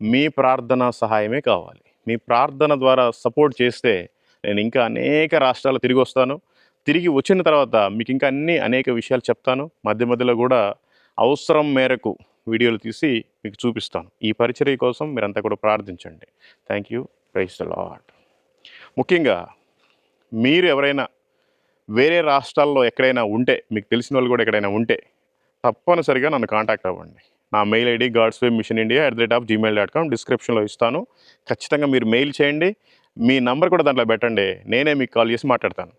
మీ ప్రార్థన సహాయమే కావాలి. మీ ప్రార్థన ద్వారా సపోర్ట్ చేస్తే నేను ఇంకా అనేక రాష్ట్రాలు తిరిగి వస్తాను. తిరిగి వచ్చిన తర్వాత మీకు ఇంకా అన్ని అనేక విషయాలు చెప్తాను. మధ్య మధ్యలో కూడా అవసరం మేరకు వీడియోలు తీసి మీకు చూపిస్తాను. ఈ పరిచర్య కోసం మీరంతా కూడా ప్రార్థించండి. Thank you praise the Lord ముఖ్యంగా మీరు ఎవరైనా వేరే రాష్ట్రాల్లో ఎక్కడైనా ఉంటే మీకు తెలిసిన వాళ్ళు కూడా ఎక్కడైనా ఉంటే తప్పనిసరిగా నన్ను కాంటాక్ట్ అవ్వండి. నా mail ID God's way mission India at the rate of Gmail dot com డిస్క్రిప్షన్లో ఇస్తాను. ఖచ్చితంగా మీరు మెయిల్ చేయండి. మీ నంబర్ కూడా దాంట్లో పెట్టండి. నేనే మీకు కాల్ చేసి మాట్లాడతాను.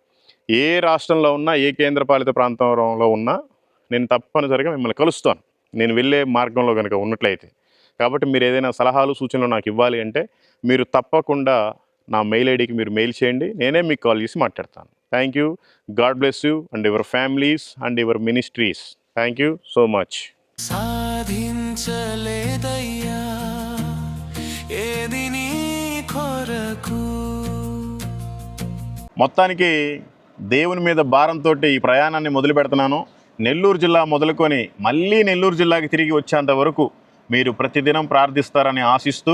ఏ రాష్ట్రంలో ఉన్నా ఏ కేంద్రపాలిత ప్రాంతంలో ఉన్నా నేను తప్పనిసరిగా మిమ్మల్ని కలుస్తాను. నేను వెళ్ళే మార్గంలో కనుక ఉన్నట్లయితే. కాబట్టి మీరు ఏదైనా సలహాలు సూచనలు నాకు ఇవ్వాలి అంటే మీరు తప్పకుండా నా మెయిల్ ఐడికి మీరు మెయిల్ చేయండి. నేనే మీకు కాల్ చేసి మాట్లాడతాను. Thank you. God bless you and your families and your ministries. Thank you so much. నీ కొరకు. మొత్తానికి దేవుని మీద భారంతో ఈ ప్రయాణాన్ని మొదలు పెడుతున్నాను నెల్లూరు జిల్లా మొదలుకొని మళ్ళీ నెల్లూరు జిల్లాకి తిరిగి వచ్చేంత వరకు మీరు ప్రతిదినం ప్రార్థిస్తారని ఆశిస్తూ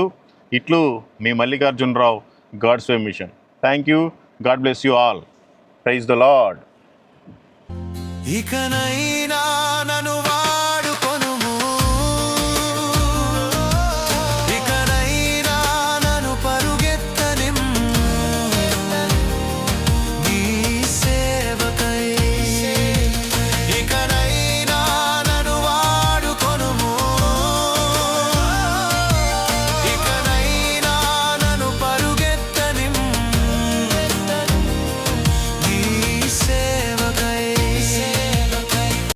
ఇట్లు మీ Mallikarjunarao God's way mission. Thank you God bless you all praise the Lord ఇకనైనా